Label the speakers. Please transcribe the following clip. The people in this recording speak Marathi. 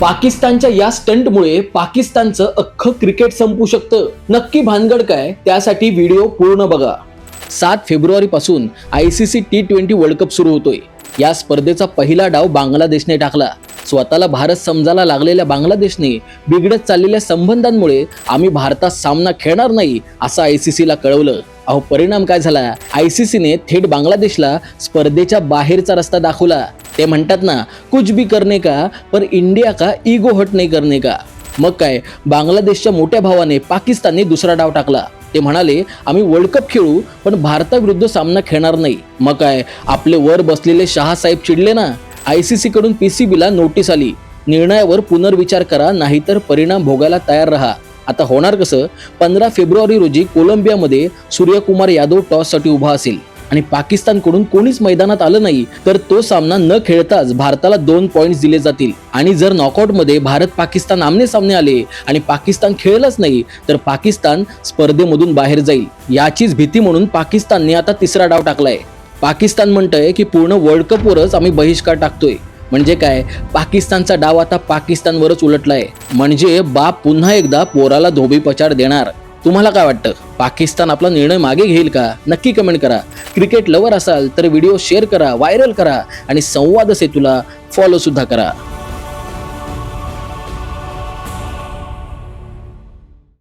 Speaker 1: पाकिस्तानच्या या स्टंटमुळे पाकिस्तानचं अख्खं क्रिकेट संपू शकतं. नक्की भानगड काय? त्यासाठी व्हिडिओ पूर्ण बघा. सात फेब्रुवारी पासून I C C T twenty world cup सुरू होतोय. या स्पर्धेचा पहिला डाव बांगलादेशने टाकला. स्वतःला भारत समजायला लागलेल्या बांगलादेशने बिघडत चाललेल्या संबंधांमुळे आम्ही भारतात सामना खेळणार नाही असं आय सी सीला कळवलं. अहो परिणाम काय झाला? आय सी सीने थेट बांगलादेशला स्पर्धेच्या बाहेरचा रस्ता दाखवला. ते म्हणतात ना कुछ भी करणे का पर इंडिया का इगो हट नाही करणे का. मग काय बांगलादेशच्या मोठ्या भावाने पाकिस्तानने दुसरा डाव टाकला. ते म्हणाले आम्ही वर्ल्ड कप खेळू पण भारताविरुद्ध सामना खेळणार नाही. मग काय आपले वर बसलेले शहासाहेब चिडले ना? आय सी सी कडून पी सी बीला नोटीस आली. निर्णयावर पुनर्विचार करा नाहीतर परिणाम भोगायला तयार राहा. आता होणार कसं? पंधरा फेब्रुवारी रोजी कोलंबियामध्ये सूर्यकुमार यादव टॉससाठी उभा असेल. आणि पाकिस्तानकडून कोणीच मैदानात आलं नाही तर तो सामना न खेळताच भारताला दोन पॉईंट्स दिले जातील. आणि जर नॉकआउटमध्ये भारत पाकिस्तान आमने सामने आले आणि पाकिस्तान खेळलंच नाही तर पाकिस्तान स्पर्धेमधून बाहेर जाईल. याचीच भीती म्हणून पाकिस्तानने आता तिसरा डाव टाकलाय. पाकिस्तान म्हणतंय की पूर्ण वर्ल्ड कपवरच आम्ही बहिष्कार टाकतोय. म्हणजे काय? पाकिस्तानचा डाव आता पाकिस्तानवरच उलटलाय. म्हणजे बाप पुन्हा एकदा पोराला धोबीपचार देणार. तुम्हाला काय वाटतं? पाकिस्तान आपला निर्णय मागे घेईल का? नक्की कमेंट करा. क्रिकेट लवर असाल तर व्हिडिओ शेअर करा व्हायरल करा आणि संवाद सेतूला फॉलो सुद्धा करा.